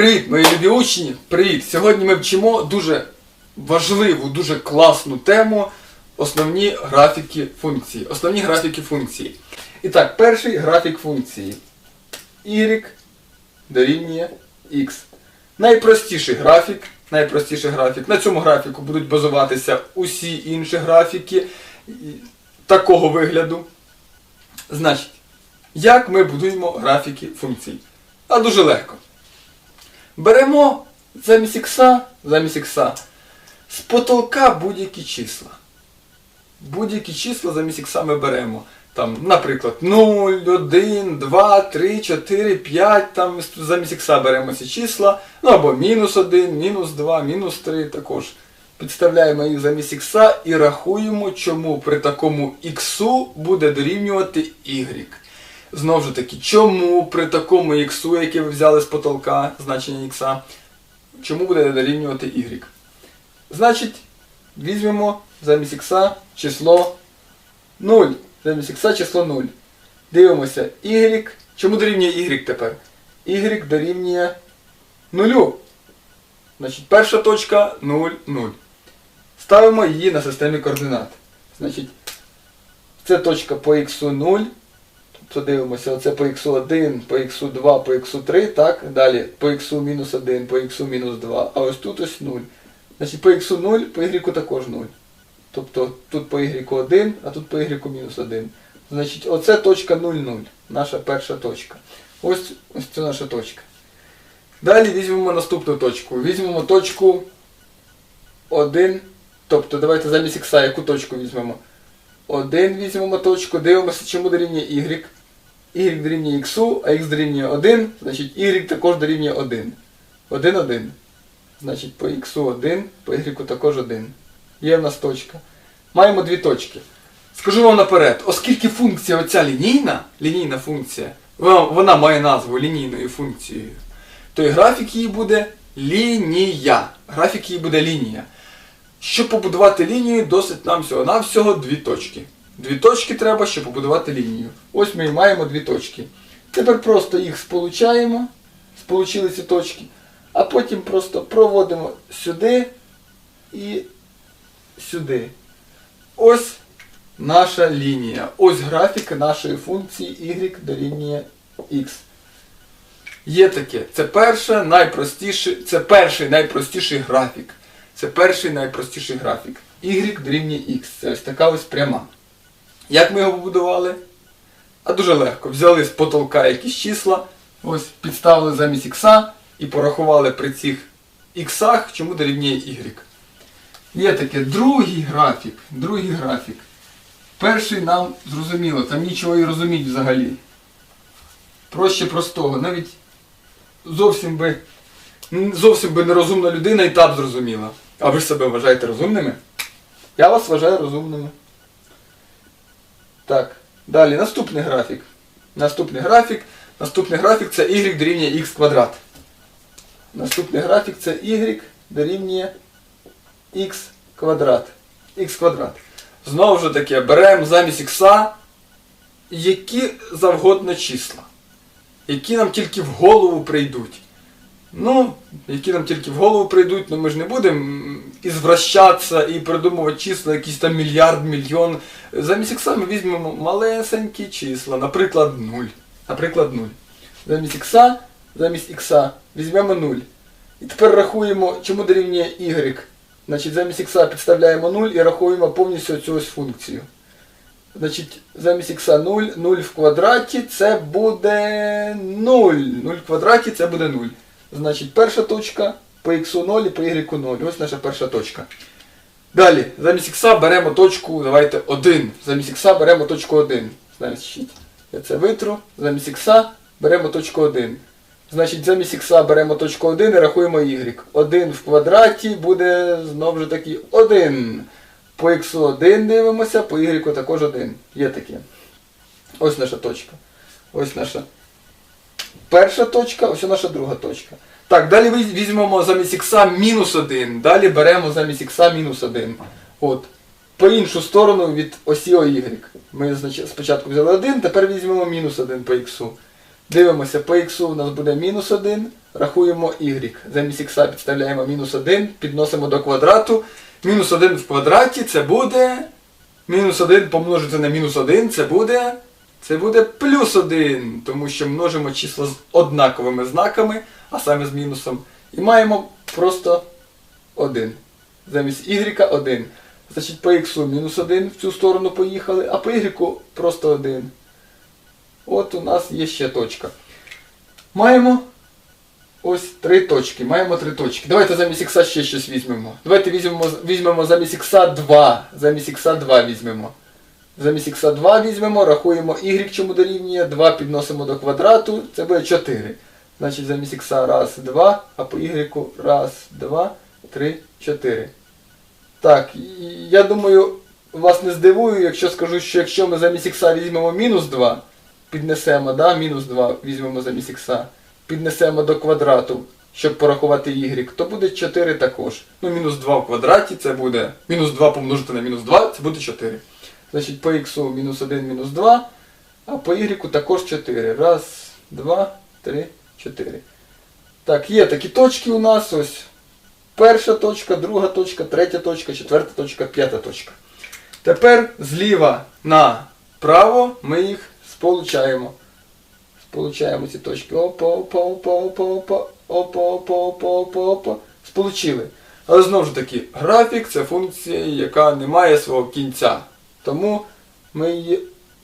Привіт, мої любі учні! Привіт! Сьогодні ми вчимо дуже важливу, дуже класну тему основні графіки функції. Основні графіки функції. І так, перший графік функції. Y дорівнює X. Найпростіший графік. Найпростіший графік. На цьому графіку будуть базуватися усі інші графіки такого вигляду. Значить, як ми будуємо графіки функцій? А дуже легко. Беремо замість ікса, замість ікса з потолка будь-які числа. Будь-які числа замість ікса ми беремо. Там, наприклад, 0, 1, 2, 3, 4, 5, там замість ікса беремо ці числа. Ну або мінус 1, мінус 2, мінус 3 також. Підставляємо їх замість ікса і рахуємо, чому при такому іксу буде дорівнювати y. Знову ж таки, чому при такому іксу, яке ви взяли з потолка, значення ікса, чому буде дорівнювати y? Значить, візьмемо замість ікса число 0. Замість ікса число 0. Дивимося y. Чому дорівнює y тепер? y дорівнює 0. Значить, перша точка 0, 0. Ставимо її на системі координат. Значить, це точка по х 0. Тобто дивимося, оце по х1, по х2, по х3, так? Далі по х-1, по х-2, а ось тут ось 0. Значить по х 0, по y також 0. Тобто тут по y 1, а тут по y мінус 1. Значить, оце точка 0, 0. Наша перша точка. Ось, ось це наша точка. Далі візьмемо наступну точку. Візьмемо точку 1. Тобто давайте замість х яку точку візьмемо? 1 візьмемо точку, дивимося, чому дорівнює y. y дорівнює x, а x дорівнює 1, значить y також дорівнює 1. 1, 1. Значить по x 1, по y також 1. Є в нас точка. Маємо дві точки. Скажу вам наперед, оскільки функція оця лінійна, лінійна функція, вона, має назву лінійною функцією, то і графік її буде лінія. Графік її буде лінія. Щоб побудувати лінію, досить нам всього-навсього дві точки. Дві точки треба, щоб побудувати лінію. Ось ми і маємо дві точки. Тепер просто їх сполучаємо, сполучили ці точки, а потім просто проводимо сюди і сюди. Ось наша лінія. Ось графік нашої функції y дорівнює x. Є таке. Це перше, найпростіший, це перший найпростіший графік. Це перший найпростіший графік. Y дорівнює X. Це ось така ось пряма. Як ми його побудували? А дуже легко. Взяли з потолка якісь числа, ось підставили замість X і порахували при цих X, чому дорівнює Y. Є таке другий графік. Другий графік. Перший нам зрозуміло, там нічого і розуміть взагалі. Проще простого. Навіть зовсім би Зовсім би нерозумна людина і так зрозуміла. А ви ж себе вважаєте розумними? Я вас вважаю розумними. Так, далі наступний графік. Наступний графік. Наступний графік це y дорівнює x квадрат. Наступний графік це y дорівнює x квадрат. x квадрат. Знову ж таки, беремо замість x які завгодно числа. Які нам тільки в голову прийдуть. Ну, які нам тільки в голову прийдуть, ну ми ж не будемо ізвращатися і придумувати числа, якісь там мільярд, мільйон. Замість ікса ми візьмемо малесенькі числа, наприклад, 0. Наприклад, 0. Замість ікса, замість ікса візьмемо 0. І тепер рахуємо, чому дорівнює y. Значить, замість ікса підставляємо 0 і рахуємо повністю цю ось функцію. Значить, замість ікса 0, 0 в квадраті це буде 0. 0 в квадраті це буде 0. Значить, перша точка по х 0 і по y 0. Ось наша перша точка. Далі, замість х беремо точку, давайте 1. Замість х беремо точку 1. Значить, я це витру. Замість х беремо точку 1. Значить, замість х беремо точку 1 і рахуємо y. 1 в квадраті буде знову ж таки 1. По х 1 дивимося, по y також 1. Є таке. Ось наша точка. Ось наша перша точка, ось наша друга точка. Так, далі візьмемо замість х мінус 1. Далі беремо замість х мінус 1. От. По іншу сторону від осі y. Ми спочатку взяли 1, тепер візьмемо мінус 1 по х. Дивимося, по х у нас буде мінус 1, рахуємо y. Замість х підставляємо мінус 1, підносимо до квадрату. Мінус 1 в квадраті це буде. Мінус 1 помножити на мінус 1 це буде. Це буде плюс 1, тому що множимо числа з однаковими знаками, а саме з мінусом. І маємо просто 1. Замість y 1. Значить, по х мінус 1 в цю сторону поїхали, а по y просто 1. От у нас є ще точка. Маємо ось три точки. Маємо три точки. Давайте замість х ще щось візьмемо. Давайте візьмемо, візьмемо замість х 2. Замість х 2 візьмемо. Замість х 2 візьмемо, рахуємо y, чому дорівнює, 2 підносимо до квадрату, це буде 4. Значить замість х раз, 2, а по y раз, 2, 3, 4. Так, я думаю, вас не здивую, якщо скажу, що якщо ми замість х візьмемо мінус 2, піднесемо, да, мінус 2 візьмемо замість х, піднесемо до квадрату, щоб порахувати y, то буде 4 також. Ну, мінус 2 в квадраті це буде. Мінус 2 помножити на мінус 2, це буде 4. Значить, по х мінус 1, мінус 2, а по y також 4. Раз, два, три, 4. Так, є такі точки у нас ось. Перша точка, друга точка, третя точка, четверта точка, п'ята точка. Тепер зліва направо ми їх сполучаємо. Сполучаємо ці точки. Опа, опа, опа, опа, опа, опа, опа, опа, опа, опа. Сполучили. Але знову ж таки, графік це функція, яка не має свого кінця. Тому ми її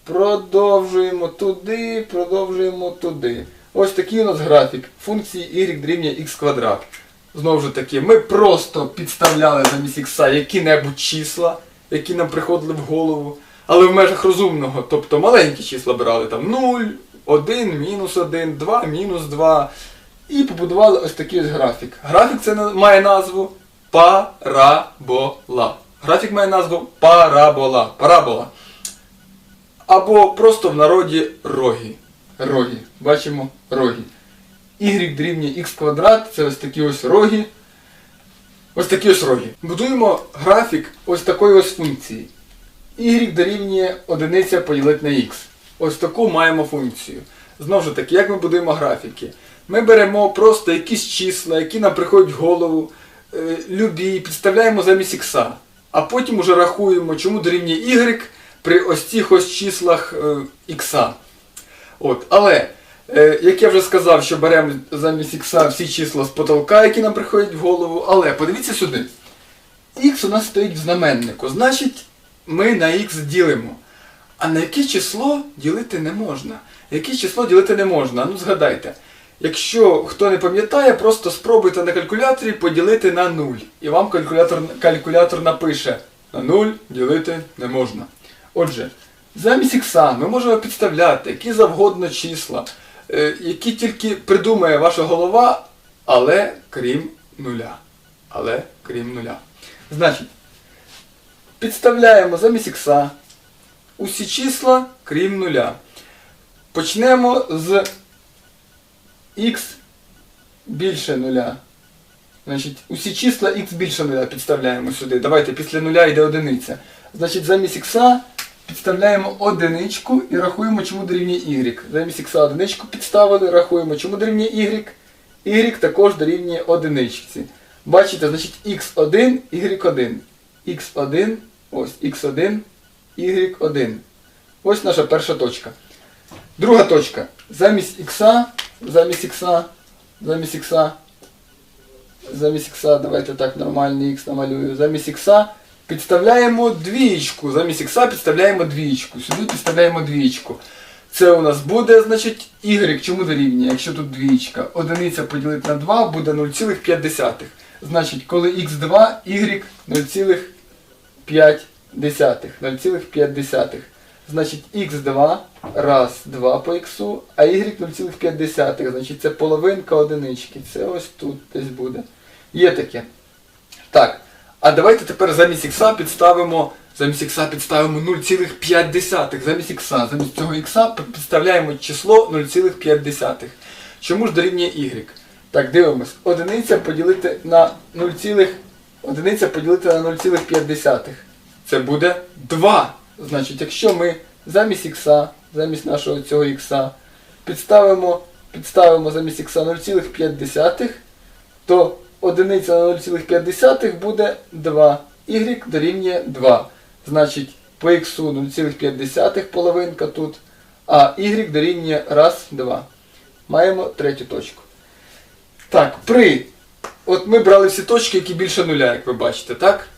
продовжуємо туди, продовжуємо туди. Ось такий у нас графік функції y дорівнює x квадрат. Знову ж таки, ми просто підставляли замість ікса які-небудь числа, які нам приходили в голову, але в межах розумного, тобто маленькі числа брали там 0, 1, мінус 1, 2, мінус 2. І побудували ось такий ось графік. Графік це має назву парабола. Графік має назву парабола. Парабола. Або просто в народі роги. Роги. Бачимо роги. Y дорівнює x квадрат, це ось такі ось роги. Ось такі ось роги. Будуємо графік ось такої ось функції. Y дорівнює одиниця поділити на x. Ось таку маємо функцію. Знову ж таки, як ми будуємо графіки? Ми беремо просто якісь числа, які нам приходять в голову, е, любі, підставляємо замість ікса. А потім уже рахуємо, чому дорівнює y при ось цих ось числах е, ікса. От, але, е, як я вже сказав, що беремо замість ікса всі числа з потолка, які нам приходять в голову. Але подивіться сюди. Х у нас стоїть в знаменнику, значить ми на х ділимо. А на яке число ділити не можна? Яке число ділити не можна? Ну згадайте. Якщо хто не пам'ятає, просто спробуйте на калькуляторі поділити на 0. І вам калькулятор, калькулятор напише на 0 ділити не можна. Отже, замість ікса ми можемо підставляти які завгодно числа, е, які тільки придумає ваша голова, але крім нуля. Але крім нуля. Значить, підставляємо замість ікса усі числа, крім нуля. Почнемо з х більше нуля. Значить, усі числа х більше нуля підставляємо сюди. Давайте після нуля йде одиниця. Значить, замість х підставляємо одиничку і рахуємо, чому дорівнює y. Замість х одиничку підставили, рахуємо, чому дорівнює y. y також дорівнює одиничці. Бачите, значить x1, y1. x1, ось x1, y1. Ось наша перша точка. Друга точка. Замість х, замість х, замість х, замість х, давайте так нормальний х намалюю. Замість х підставляємо двічку. Замість х підставляємо двічку. Сюди підставляємо двічку. Це у нас буде, значить, y. Чому дорівнює, якщо тут двічка? Одиниця поділити на 2 буде 0,5. Значить, коли х2, y 0,5. 0,5. Значить, х2 раз, 2 по х, а y 0,5. Значить, це половинка одинички. Це ось тут десь буде. Є таке. Так. А давайте тепер замість х підставимо. Замість х підставимо 0,5. Замість х. Замість цього х підставляємо число 0,5. Чому ж дорівнює y? Так, дивимось. Одиниця поділити на 0, одиниця поділити на 0,5. Це буде 2. Значить, якщо ми замість х, замість нашого цього х, підставимо підставимо замість х 0,5, то одиниця на 0,5 буде 2. Y дорівнює 2. Значить, по х 0,5 половинка тут, а y дорівнює 1, 2. Маємо третю точку. Так, при. От ми брали всі точки, які більше нуля, як ви бачите, так?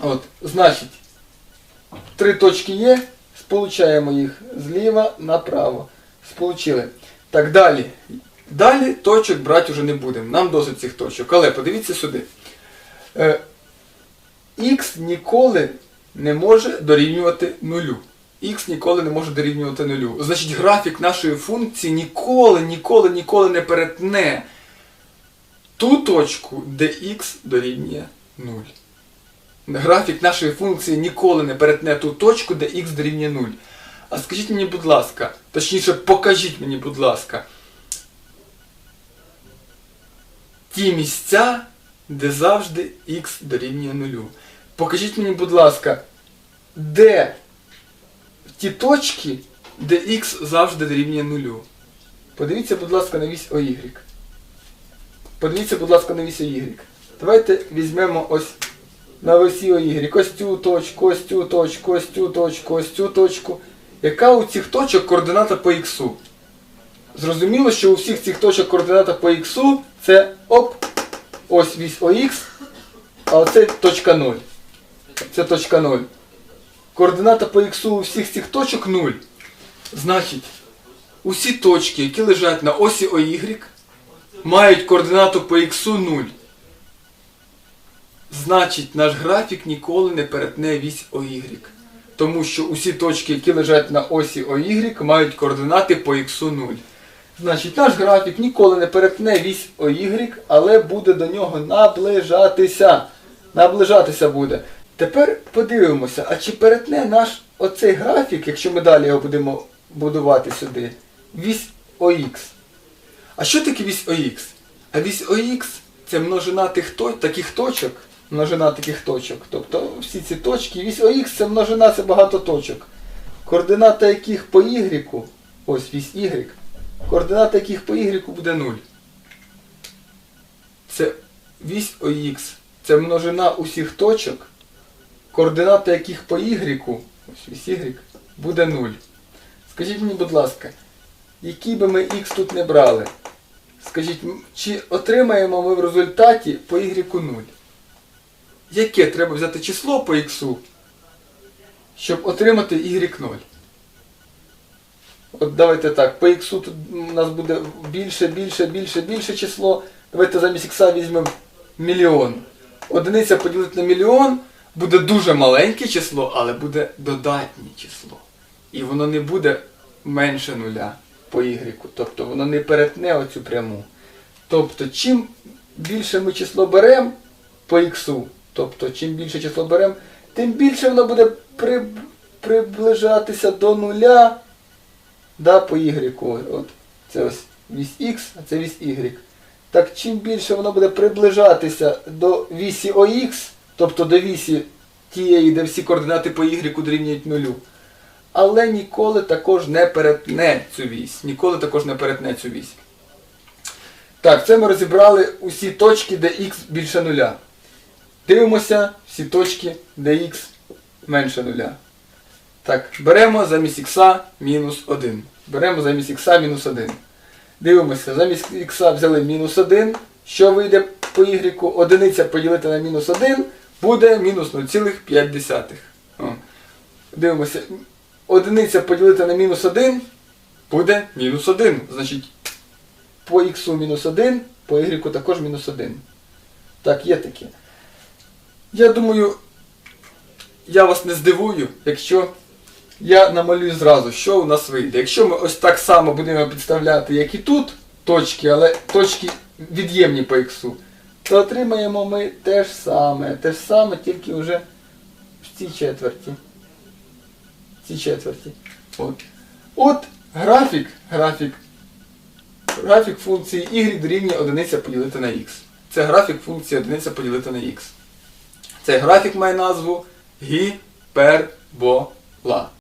От, значить, три точки є, сполучаємо їх зліва направо. Сполучили. Так, далі. Далі точок брати вже не будемо. Нам досить цих точок. Але подивіться сюди. Е, Х ніколи не може дорівнювати нулю. Х ніколи не може дорівнювати нулю. Значить, графік нашої функції ніколи, ніколи, ніколи не перетне ту точку, де х дорівнює 0. Графік нашої функції ніколи не перетне ту точку, де х дорівнює 0. А скажіть мені, будь ласка, точніше, покажіть мені, будь ласка, ті місця, де завжди х дорівнює 0. Покажіть мені, будь ласка, де ті точки, де х завжди дорівнює 0. Подивіться, будь ласка, на вісь ОY. Подивіться, будь ласка, на вісь Y. Давайте візьмемо ось на Y. Ось цю точку, цю точку, цю точку, цю точку. Яка у цих точок координата по х? Зрозуміло, що у всіх цих точок координата по х це оп, ось вісь ОХ, а оце точка 0. Це точка 0. Координата по х у всіх цих точок 0. Значить, усі точки, які лежать на осі ОY, мають координату по х 0. Значить, наш графік ніколи не перетне вісь ОY. Тому що усі точки, які лежать на осі ОY, мають координати по х 0. Значить, наш графік ніколи не перетне вісь ОY, але буде до нього наближатися. Наближатися буде. Тепер подивимося, а чи перетне наш оцей графік, якщо ми далі його будемо будувати сюди, вісь ОХ. А що таке вісь ОХ? А вісь ОХ це множина тих таких точок, множина таких точок. Тобто всі ці точки, вісь ОХ це множина, це багато точок. Координата яких по Y, ось вісь Y, координата яких по Y буде 0. Це вісь ОХ, це множина усіх точок, координата яких по Y, ось вісь Y, буде 0. Скажіть мені, будь ласка, які би ми х тут не брали, скажіть, чи отримаємо ми в результаті по y 0? Яке треба взяти число по х, щоб отримати y 0? От давайте так, по х тут у нас буде більше, більше, більше, більше число. Давайте замість х візьмемо мільйон. Одиниця поділити на мільйон буде дуже маленьке число, але буде додатнє число. І воно не буде менше нуля по y. Тобто воно не перетне оцю пряму. Тобто, чим більше ми число беремо по х, тобто чим більше число беремо, тим більше воно буде при, приближатися до нуля да, по y. От, це ось вісь х, а це вісь y. Так чим більше воно буде приближатися до вісі ОХ, тобто до вісі тієї, де всі координати по y дорівнюють нулю, але ніколи також не перетне цю вісь. Ніколи також не перетне цю вісь. Так, це ми розібрали усі точки, де х більше нуля. Дивимося всі точки, де х менше нуля. Так, беремо замість х мінус 1. Беремо замість х мінус 1. Дивимося, замість х взяли мінус 1. Що вийде по y? Одиниця поділити на мінус 1 буде мінус 0,5. О. Дивимося, одиниця поділити на мінус 1 буде мінус 1. Значить, по х мінус 1, по y також мінус 1. Так, є таке. Я думаю, я вас не здивую, якщо я намалюю зразу, що у нас вийде. Якщо ми ось так само будемо підставляти, як і тут, точки, але точки від'ємні по х, то отримаємо ми те ж саме. Те ж саме, тільки вже в цій четверті. В цій четверті. От. От графік, графік, графік функції y дорівнює 1 поділити на x. Це графік функції 1 поділити на x. Цей графік має назву гіпербола.